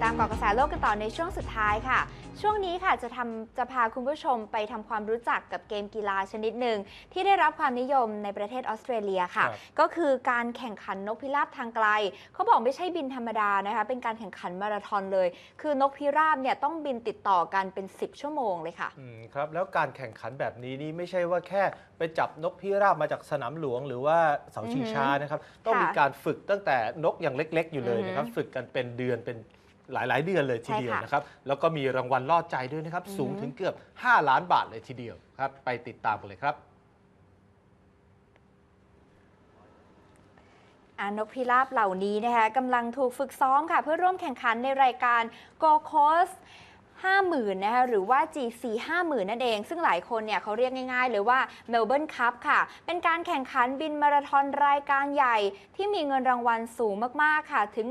กลับมาติดตามเกาะกระแสโลกกันต่อในช่วงสุดท้ายค่ะ ช่วงนี้ค่ะจะทำจะพาคุณผู้ชมไปทำความรู้จักกับเกมกีฬาชนิดหนึ่งที่ได้รับความนิยมในประเทศออสเตรเลียค่ะ ครับ ก็คือการแข่งขันนกพิราบทางไกล เขาบอกไม่ใช่บินธรรมดานะคะ เป็นการแข่งขันมาราธอนเลย คือนกพิราบเนี่ยต้องบินติดต่อกันเป็น 10 ชั่วโมงเลยค่ะ อืมครับแล้วการแข่งขันแบบนี้นี่ไม่ใช่ว่าแค่ไปจับนกพิราบมาจากสนามหลวง หรือว่าเสาชิงช้านะครับ ต้องมีการฝึกตั้งแต่นกอย่างเล็ก ๆ อยู่เลยนะครับ ฝึกกันเป็นเดือนเป็น หลาย ๆ เดือนเลยทีเดียวใช่ค่ะนะครับ แล้วก็มีรางวัลล่อใจด้วยนะครับอือฮึสูงถึงเกือบ 5 ล้านบาทเลยทีเดียวครับ ไปติดตามกันเลยครับอ่านกพิราบเหล่านี้นะคะกำลังถูกฝึกซ้อมค่ะ เพื่อร่วมแข่งขันในรายการ Go Coast 50,000นะคะหรือว่า G4 50,000 นั่นเอง ซึ่งหลายคนเนี่ยเขาเรียกง่ายๆเลยว่า Melbourne Cup ค่ะ เป็นการแข่งขันบินมาราธอนรายการใหญ่ ที่มีเงินรางวัลสูงมากๆค่ะ ถึง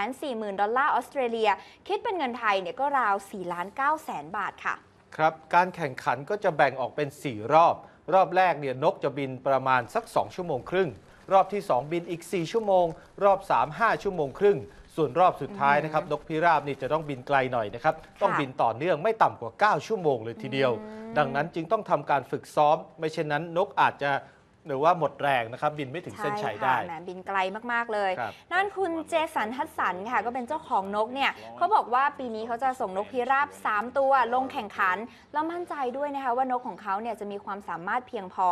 140,000 ดอลลาร์ออสเตรเลีย คิดเป็นเงินไทยเนี่ยก็ราว4ล้าน9แสนบาทค่ะ ครับ การแข่งขันก็จะแบ่งออกเป็น 4 รอบ รอบแรกเนี่ยนกจะบินประมาณสัก 2 ชั่วโมงครึ่ง รอบที่ 2 บินอีก 4 ชั่วโมง รอบ 3 5 ชั่วโมงครึ่ง ส่วนรอบสุดท้ายนะครับนกพิราบนี่จะต้องบินไกลหน่อยนะครับ ต้องบินต่อเนื่องไม่ต่ำกว่า 9 ชั่วโมงเลยทีเดียวอืมดังนั้นจึงต้องทำการฝึกซ้อม ไม่เช่นนั้นนกอาจจะ หรือว่าหมดแรงนะครับบินไม่ถึงเส้นชัยได้ใช่ค่ะแหมบินไกลมากๆเลย ครับ นั่นคุณเจสันฮัตสันค่ะ ก็เป็นเจ้าของนกเนี่ยเขาบอกว่าปีนี้เขาจะส่งนกพิราบ 3 ตัวลงแข่งขัน แล้วมั่นใจด้วยนะคะว่านกของเขาเนี่ยจะมีความสามารถเพียงพอ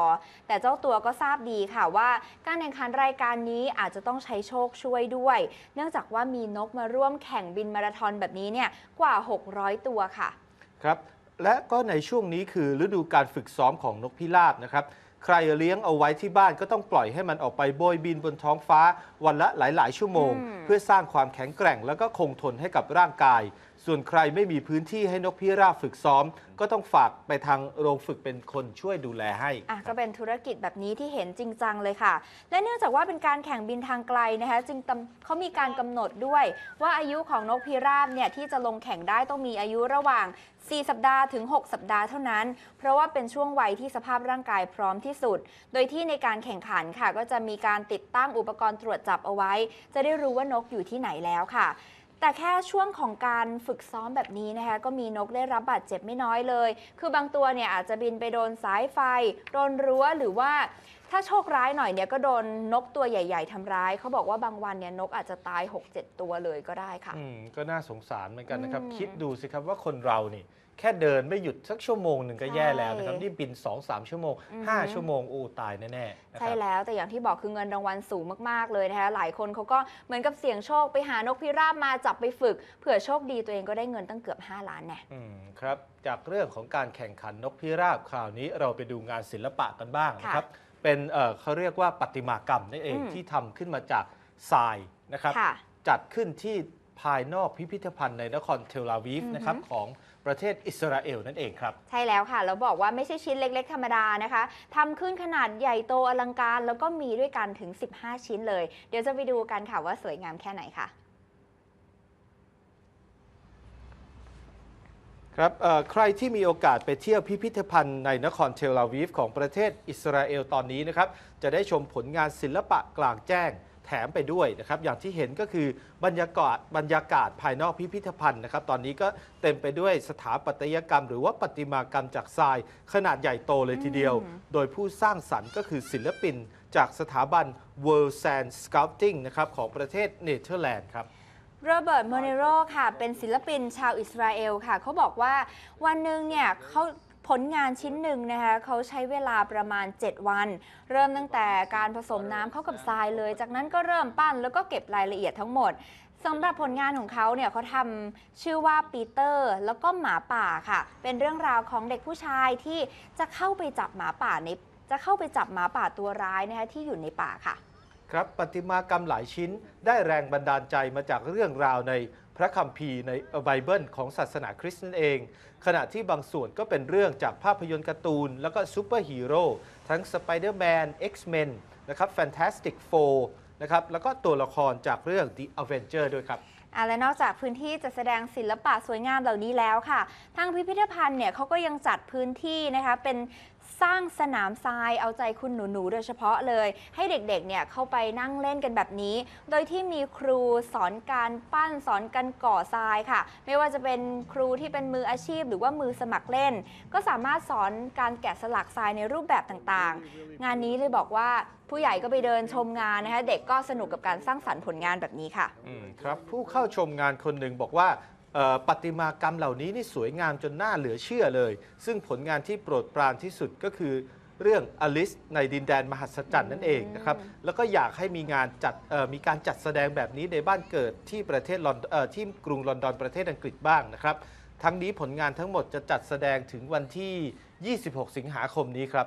แต่เจ้าตัวก็ทราบดีค่ะว่า การแข่งขันรายการนี้อาจจะต้องใช้โชคช่วยด้วย เนื่องจากว่ามีนกมาร่วมแข่งบินมาราธอนแบบนี้เนี่ยกว่า 600 ตัวค่ะ ครับและก็ในช่วงนี้คือฤดูการฝึกซ้อมของนกพิราบนะครับ ใครเลี้ยงเอาไว้ที่บ้านก็ต้องปล่อยให้มันออกไปโบยบินบนท้องฟ้าวันละหลาย ๆ ชั่วโมงอืมเพื่อสร้างความแข็งแกร่ง แล้วก็คงทนให้กับร่างกาย ส่วนใครไม่มีพื้นที่ให้นกพิราบฝึกซ้อม ก็ต้องฝากไปทางโรงฝึกเป็นคนช่วยดูแลให้ อะก็เป็นธุรกิจแบบนี้ที่เห็นจริงจังเลยค่ะ และเนื่องจากว่าเป็นการแข่งบินทางไกลนะคะ จึงตำเขามีการกำหนดด้วย ว่าอายุของนกพิราบเนี่ยที่จะลงแข่งได้ต้องมีอายุระหว่าง 4 สัปดาห์ถึง 6 สัปดาห์เท่านั้น เพราะว่าเป็นช่วงวัยที่สภาพร่างกายพร้อมที่สุด โดยที่ในการแข่งขันค่ะ ก็จะมีการติดตั้งอุปกรณ์ตรวจจับเอาไว้ จะได้รู้ว่านกอยู่ที่ไหนแล้วค่ะ แต่แค่ช่วงของการฝึกซ้อมแบบนี้นะคะ ก็มีนกได้รับบาดเจ็บไม่น้อยเลย คือบางตัวเนี่ยอาจจะบินไปโดนสายไฟ โดนรั้วหรือว่าถ้าโชคร้ายหน่อยเนี่ยก็โดนนกตัวใหญ่ๆทำร้าย เขาบอกว่าบางวันเนี่ยนกอาจจะตาย 6-7 ตัวเลยก็ได้ค่ะ อืมก็น่าสงสารเหมือนกันนะครับ อืม คิดดูสิครับว่าคนเรานี่ แค่เดินไม่หยุดสักชั่วโมงหนึ่งก็แย่แล้วนะครับใช่นี่บิน 2-3 ชั่วโมงอือฮึ5ชั่วโมงโอ้ตายแน่ๆนะคใช่รับแล้วแต่อย่างที่บอกคือเงินรางวัลสูงมากๆเลยนะคะหลายคนเขาก็เหมือนกับเสี่ยงโชคไปหานกพิราบมาจับไปฝึกเผื่อโชคดีตัวเองก็ได้เงินตั้งเกือบ 5 ล้านแน่อืมครับจากเรื่องของการแข่งขันนกพิราบคราวนี้เราไปดูงานศิลปะกันบ้างนะครับเป็นเอ่อเขาเรียกว่าประติมากรรมนั่นเองอืมที่ทำขึ้นมาจากทรายนะครับค่ะจัดขึ้นที่ ภายนอกพิพิธภัณฑ์ในนครเทลอาวีฟอือฮึนะครับของประเทศอิสราเอลนั่นเองครับ ใช่แล้วค่ะแล้วบอกว่าไม่ใช่ชิ้นเล็ก ๆ ธรรมดานะคะทำขึ้นขนาดใหญ่โตอลังการ แล้วก็มีด้วยกันถึง 15 ชิ้นเลย เดี๋ยวจะไปดูกันค่ะว่าสวยงามแค่ไหนค่ะครับเอ่อใครที่มีโอกาสไปเที่ยวพิพิธภัณฑ์ในนครเทลอาวีฟของประเทศอิสราเอลตอนนี้นะครับ จะได้ชมผลงานศิลปะกลางแจ้งแถมไปด้วยนะครับอย่างที่เห็นก็คือบรรยากาศบรรยากาศภายนอกพิพิธภัณฑ์นะครับ ตอนนี้ก็เต็มไปด้วยสถาปัตยกรรม หรือว่าประติมากรรมจากทราย ขนาดใหญ่โตเลยทีเดียวอืมโดยผู้สร้างสรรค์ก็คือศิลปิน จากสถาบัน World Sand Sculpting นะครับของประเทศเนเธอร์แลนด์ครับโรเบิร์ตโมเนโรค่ะ เป็นศิลปินชาวอิสราเอลค่ะ เขาบอกว่าวันหนึ่งเนี่ยเขา ผลงานชิ้นหนึ่งนะคะเขาใช้เวลาประมาณ 7 วัน เริ่มตั้งแต่การผสมน้ำเข้ากับทรายเลย จากนั้นก็เริ่มปั้นแล้วก็เก็บรายละเอียดทั้งหมดสำหรับผลงานของเขาเนี่ยเขาทำชื่อว่าปีเตอร์ แล้วก็หมาป่าค่ะ เป็นเรื่องราวของเด็กผู้ชายที่จะเข้าไปจับหมาป่าในจะเข้าไปจับหมาป่าตัวร้ายนะคะที่อยู่ในป่าค่ะ ครับประติมากรรมหลายชิ้นได้แรงบันดาลใจมาจากเรื่องราวในพระคัมภีร์ในไบเบิลของศาสนาคริสต์นั่นเอง ขณะที่บางส่วนก็เป็นเรื่องจากภาพยนตร์การ์ตูน แล้วก็ซูเปอร์ฮีโร่ทั้ง Spider-Man X-Men นะครับ Fantastic Four นะครับแล้วก็ตัวละครจากเรื่อง The Avenger ด้วยครับอะและนอกจากพื้นที่จะแสดงศิลปะสวยงามเหล่านี้แล้วค่ะ ทางพิพิธภัณฑ์เนี่ยเขาก็ยังจัดพื้นที่นะคะเป็น สร้างสนามทรายเอาใจคุณหนูๆ โดยเฉพาะเลย ให้เด็กๆ เนี่ยเข้าไปนั่งเล่นกันแบบนี้ โดยที่มีครูสอนการปั้นสอนการก่อทรายค่ะ ไม่ว่าจะเป็นครูที่เป็นมืออาชีพ หรือว่ามือสมัครเล่น ก็สามารถสอนการแกะสลักทรายในรูปแบบต่างๆ งานนี้เลยบอกว่าผู้ใหญ่ก็ไปเดินชมงานนะคะ เด็กก็สนุกกับการสร้างสรรค์ผลงานแบบนี้ค่ะ อืมครับผู้เข้าชมงานคนหนึ่งบอกว่า ประติมากรรมเหล่านี้นี่สวยงามจนน่าเหลือเชื่อเลย ซึ่งผลงานที่โปรดปรานที่สุดก็คือเรื่องอลิสในดินแดนมหัศจรรย์นั่นเองนะครับ แล้วก็อยากให้มีงานจัดเอ่อมีการจัดแสดงแบบนี้ในบ้านเกิดที่ประเทศลอนเอ่อที่กรุงลอนดอนประเทศอังกฤษบ้างนะครับ ทั้งนี้ผลงานทั้งหมดจะจัดแสดงถึงวันที่ 26 สิงหาคมนี้ครับ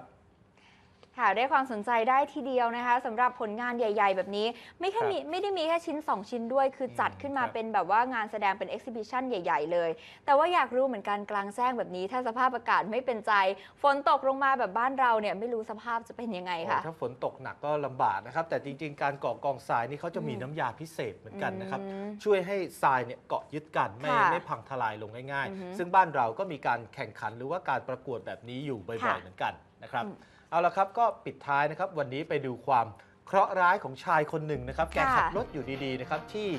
ค่ะได้ความสนใจได้ทีเดียวนะคะสำหรับผลงานใหญ่ ๆ แบบนี้ ไม่แค่ครับมีไม่ได้มีแค่ชิ้น 2 ชิ้นด้วย คือจัดขึ้นมาครับเป็นแบบว่างานแสดงเป็นเอ็กซิบิชันใหญ่ ๆ เลย แต่ว่าอยากรู้เหมือนกันกลางแจ้งแบบนี้ ถ้าสภาพอากาศไม่เป็นใจ ฝนตกลงมาแบบบ้านเราเนี่ยไม่รู้สภาพจะเป็นยังไงโอ้ค่ะถ้าฝนตกหนักก็ลำบากนะครับ แต่จริง ๆ การก่อกองทรายนี่เขาจะมีอืมน้ำยาพิเศษเหมือนกันนะครับอืมช่วยให้ทรายเนี่ยเกาะยึดกันไม่ค่ะไม่พังทลายลงง่ายอือฮึๆซึ่งบ้านเราก็มีการแข่งขันหรือว่าการประกวดแบบนี้อยู่บ่ค่ะอยๆเหมือนกันนะครับอืม เอาละครับก็ปิดท้ายนะครับวันนี้ไปดูความ เคราะห์ร้ายของชายคนหนึ่งนะครับ แกค่ะขับรถอยู่ดีๆนะครับที่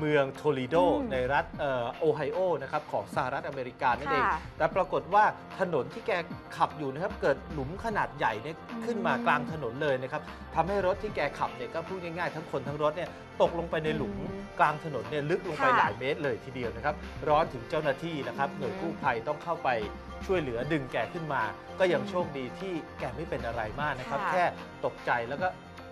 เมืองโทลิโดอืมในรัฐเอ่อโอไฮโอนะครับของสหรัฐอเมริกานั่นเองค่ะแต่ปรากฏว่าถนนที่แกขับอยู่นะครับเกิดหลุมขนาดใหญ่เนี่ยอืมขึ้นมากลางถนนเลยนะครับทำให้รถที่แกขับเนี่ยก็พูดง่ายๆ ทั้งคนทั้งรถเนี่ยตกลงไปในหลุมอืมกลางถนนเนี่ยลึกลงไปค่ะหลายเมตรเลยทีเดียวนะครับ ร้อนถึงเจ้าหน้าที่นะครับอืมหน่วยกู้ภัยต้องเข้าไปช่วยเหลือดึงแกขึ้นมา ก็ยังอืมโชคดีที่แกไม่เป็นอะไรมากนะครับค่ะแค่ตกใจแล้วก็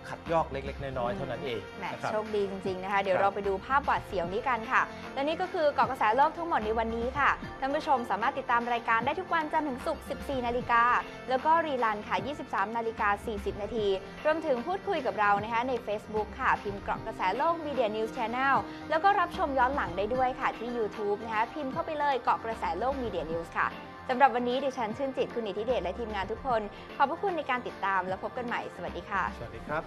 ขัดยอกเล็ก ๆ น้อย ๆ เท่านั้นเองแหมนะครับ โชคดีจริง ๆ นะคะ เดี๋ยวครับเราไปดูภาพหวาดเสียวนี้กันค่ะ และนี่ก็คือเกาะกระแสโลกทั้งหมดในวันนี้ค่ะ ท่านผู้ชมสามารถติดตามรายการได้ทุกวันจันทร์ถึงศุกร์ 14 นาฬิกา แล้วก็รีลันค่ะ 23 นาฬิกา 40 นาที รวมถึงพูดคุยกับเรานะคะใน Facebook ค่ะ พิมพ์เกาะกระแสโลก Media News Channel แล้วก็รับชมย้อนหลังได้ด้วยค่ะที่ YouTube นะคะ พิมพ์เข้าไปเลยเกาะกระแสโลก Media News ค่ะ สำหรับวันนี้ดิฉันชื่นจิตคุณอิทธิเดชและทีมงานทุกคน ขอบพระคุณในการติดตามแล้วพบกันใหม่ สวัสดีค่ะ สวัสดีครับ